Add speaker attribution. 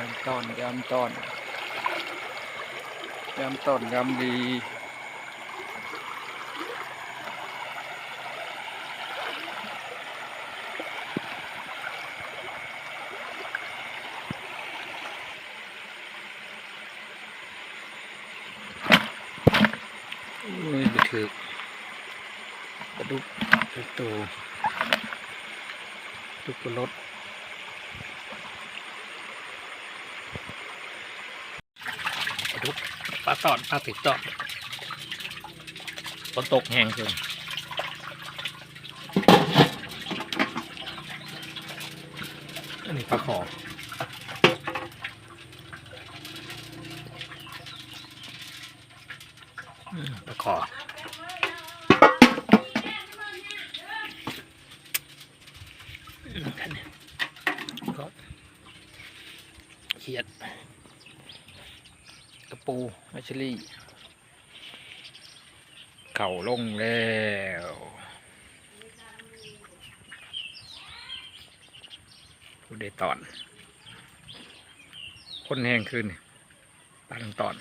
Speaker 1: ยำตอนยำตอนยำตอนยำดีโอ้ยไปถือกระดุกกระตูดุกกระรถ ปลาดุกปลาตอดปลาติดตอดฝนตกแห้งเกินอันนี้ปลาขอปลาขออันนี้ก็เขียด กระปูมัชลี่ เข่าลงแล้วผู้ได้ตอน คนแห้งขึ้นปลาทั้งตอน